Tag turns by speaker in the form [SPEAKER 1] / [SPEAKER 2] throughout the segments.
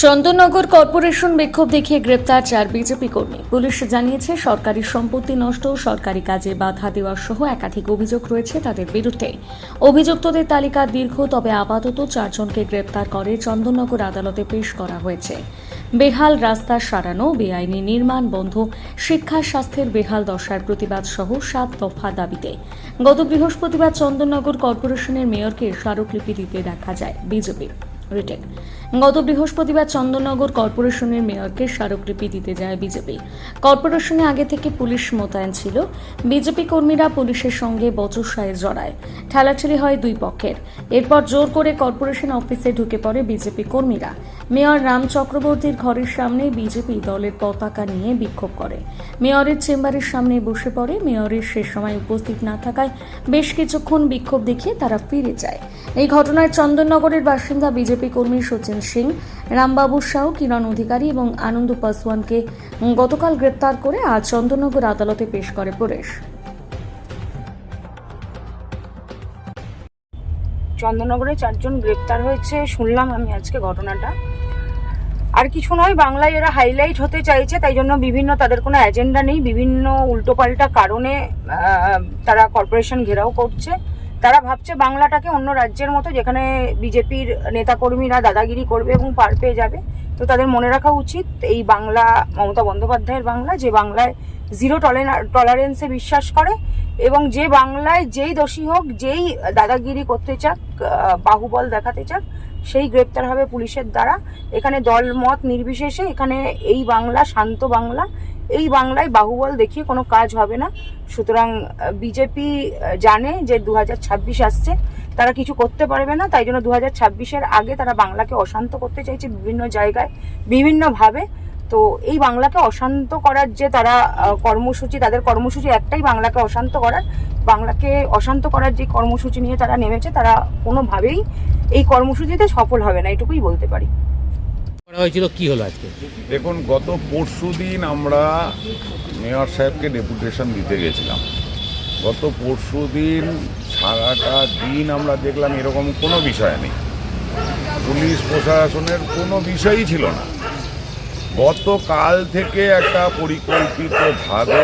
[SPEAKER 1] Chandannagar corporation বিক্ষোভ দেখিয়ে গ্রেপ্তার চার বিজেপি কর্মী। পুলিশ জানিয়েছে, সরকারি সম্পত্তি নষ্ট, সরকারি কাজে বাধা দেওয়া সহ একাধিক অভিযোগ রয়েছে তাদের বিরুদ্ধে। অভিযুক্তদের তালিকা দীর্ঘ, তবে আপাতত চারজনকে গ্রেপ্তার করে চন্দননগর আদালতে পেশ করা হয়েছে। বেহাল রাস্তা সারানো, বেআইনি নির্মাণ বন্ধ, শিক্ষা, স্বাস্থ্যের বেহাল দশার প্রতিবাদ সহ সাত দফা দাবিতে। গত বৃহস্পতিবার চন্দননগর কর্পোরেশনের মেয়রকে স্মারকলিপি দিতে দেখা যায় বিজেপি রিটেক। গত বৃহস্পতিবার চন্দননগর কর্পোরেশনের মেয়রকে স্মারকলিপি দিতে যায় বিজেপি। কর্পোরেশনে আগে থেকে পুলিশ মোতায়েন ছিল। বিজেপি কর্মীরা পুলিশের সঙ্গে বচসায় জড়ায়। ঠেলাঠেলি হয় দুই পক্ষের। এরপর জোর করে কর্পোরেশন অফিসে ঢুকে পড়ে বিজেপি কর্মীরা। মেয়র রাম চক্রবর্তীর ঘরের সামনে বিজেপি দলের পতাকা নিয়ে বিক্ষোভ করে। মেয়রের চেম্বারের সামনে বসে পড়ে, মেয়রের সে সময় উপস্থিত না থাকায় বেশ কিছুক্ষণ বিক্ষোভ দেখিয়ে তারা ফিরে যায়। এই ঘটনায় চন্দননগরের বাসিন্দা বিজেপি কর্মী সচিন সিং, রামবাবু সাউ কিরণ অধিকারী এবং আনন্দ পাসওয়ানকে গতকাল গ্রেপ্তার করে আজ চন্দননগর আদালতে পেশ করে পুলিশ।
[SPEAKER 2] চন্দননগরে চারজন গ্রেপ্তার হয়েছে, শুনলাম আমি আজকে ঘটনাটা। আর কিছু নয়, বাংলায় এরা হাইলাইট হতে চাইছে, তাই জন্য বিভিন্ন তাদের কোনো এজেন্ডা নেই, বিভিন্ন উল্টোপাল্টা কারণে তারা কর্পোরেশন ঘেরাও করছে। তারা ভাবছে বাংলাটাকে অন্য রাজ্যের মতো, যেখানে বিজেপির নেতাকর্মীরা দাদাগিরি করবে এবং পার পেয়ে যাবে। তো তাদের মনে রাখা উচিত, এই বাংলা, মমতা বন্দ্যোপাধ্যায়ের বাংলা, যে বাংলায় জিরো টলারেন্সে বিশ্বাস করে, এবং যে বাংলায় যেই দোষী হোক, যেই দাদাগিরি করতে চাক বাহুবল দেখাতে চাক সেই গ্রেপ্তার হবে পুলিশের দ্বারা। এখানে দল মত নির্বিশেষে এখানে এই বাংলা, শান্ত বাংলা, এই বাংলায় বাহুবল দেখিয়ে কোনো কাজ হবে না। সুতরাং বিজেপি জানে যে দু হাজার ছাব্বিশ আসছে। তারা কিছু করতে পারবে না, তাই জন্য দু হাজার আগে তারা বাংলাকে অশান্ত করতে চাইছে বিভিন্ন জায়গায়, বিভিন্নভাবে। তো এই বাংলাকে অশান্ত করার যে তারা কর্মসূচি তাদের কর্মসূচি একটাই বাংলাকে অশান্ত করার। বাংলাকে অশান্ত করার যে কর্মসূচি নিয়ে তারা নেমেছে তারা কোনোভাবেই এই কর্মসূচিতে সফল হবে না এটুকুই বলতে পারি।
[SPEAKER 3] হয়েছিল কি হলো আজকে?
[SPEAKER 4] দেখুন গত পরশু দিন আমরা মেয়র সাহেবকে ডেপুটেশন দিতে গেছিলাম। গত পরশু দিন সারাটা দিন আমরা দেখলাম এরকম কোনো বিষয় নেই। পুলিশ প্রশাসনের কোনো বিষয়ই ছিল না। গতকাল থেকে একটা পরিকল্পিতভাবে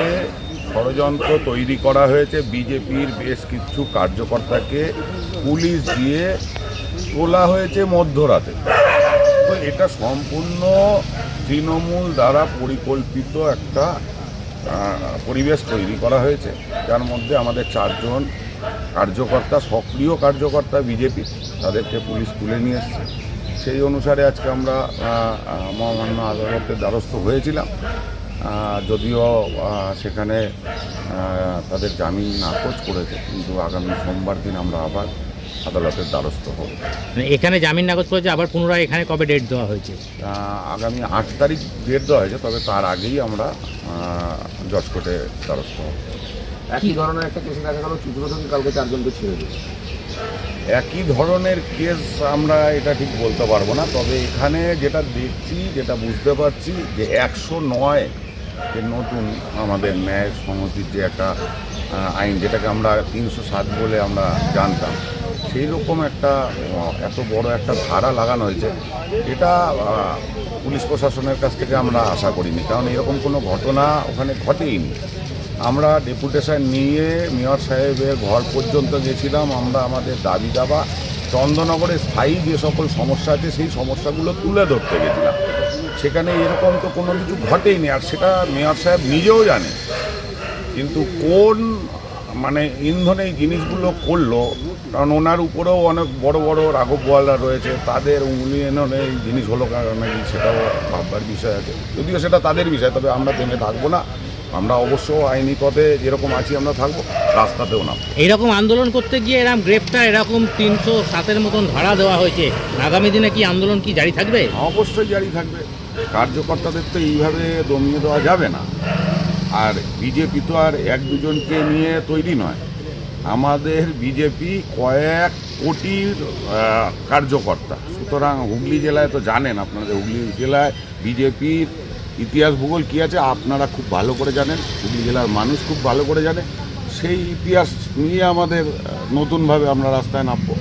[SPEAKER 4] ষড়যন্ত্র তৈরি করা হয়েছে। বিজেপির বেশ কিছু কার্যকর্তাকে পুলিশ দিয়ে তোলা হয়েছে মধ্যরাতে। তো এটা সম্পূর্ণ তৃণমূল দ্বারা পরিকল্পিত একটা পরিবেশ তৈরি করা হয়েছে। যার মধ্যে আমাদের চারজন কার্যকর্তা, সক্রিয় কার্যকর্তা বিজেপি, তাদেরকে পুলিশ তুলে নিয়ে এসছে। সেই অনুসারে আজকে আমরা মহামান্য আদালতের দ্বারস্থ হয়েছিলাম। যদিও সেখানে তাদের জামিন নাকচ করেছে কিন্তু আগামী সোমবার দিন আমরা আবার আদালতের দ্বারস্থ হব।
[SPEAKER 3] মানে এখানে জামিন নাকচ করেছে আবার পুনরায় এখানে কবে ডেট দেওয়া হয়েছে?
[SPEAKER 4] আগামী আট তারিখ ডেট দেওয়া হয়েছে তবে তার আগেই আমরা আহ, জজ দ্বারস্থ হব।
[SPEAKER 5] একই ধরনের একটা কেসে দেখা গেল থেকে কালকে চারজনকে ছেড়ে দিল
[SPEAKER 4] একই ধরনের কেস আমরা এটা ঠিক বলতে পারব না, তবে এখানে যেটা দেখছি, যেটা বুঝতে পারছি যে একশো নয় যে নতুন আমাদের ন্যায় সংহতির যে একটা আইন, যেটাকে আমরা তিনশো সাত বলে আমরা জানতাম সেই রকম একটা এত বড় একটা ধারা লাগানো হয়েছে। এটা পুলিশ প্রশাসনের কাছ থেকে আমরা আশা করিনি, কারণ এরকম কোনো ঘটনা ওখানে ঘটেইনি। আমরা ডেপুটেশন নিয়ে মেয়র সাহেবের ঘর পর্যন্ত গেছিলাম, আমরা আমাদের দাবি দাবা, চন্দননগরে স্থায়ী যে সকল সমস্যা আছে সেই সমস্যাগুলো তুলে ধরতে গেছিলাম। সেখানে এরকম তো কোনো কিছু ঘটেইনি, আর সেটা মেয়র সাহেব নিজেও জানে। কিন্তু কোন মানে ইন্ধনে এই জিনিসগুলো করল, কারণ ওনার উপরেও অনেক বড় বড় রাঘব রয়েছে, তাদের উন্নয়নে এই জিনিস হলো কারণে সেটাও ভাববার বিষয় আছে। যদিও সেটা তাদের বিষয়, তবে আমরা থেমে থাকব না। আমরা অবশ্য আইনি পদে যেরকম আছি আমরা থাকব রাস্তাতেও না
[SPEAKER 3] এইরকম আন্দোলন করতে গিয়ে এরকম গ্রেপ্তার এরকম তিনশো সাতের মতন ধারা দেওয়া হয়েছে আগামী দিনে কি আন্দোলন কি জারি থাকবে?
[SPEAKER 4] অবশ্যই জারি থাকবে। কার্যকর্তাদের তো এইভাবে দমিয়ে দেওয়া যাবে না। আর বিজেপি তো আর এক দুজনকে নিয়ে তৈরি নয়। আমাদের বিজেপি কয়েক কোটির কার্যকর্তা। সুতরাং হুগলি জেলায় তো জানেন আপনাদের হুগলি জেলায় বিজেপির ইতিহাস ভূগোল কী আছে আপনারা খুব ভালো করে জানেন, হুগলি জেলার মানুষ খুব ভালো করে জানে। সেই ইতিহাস নিয়ে আমাদের নতুনভাবে আমরা রাস্তায় নামবো।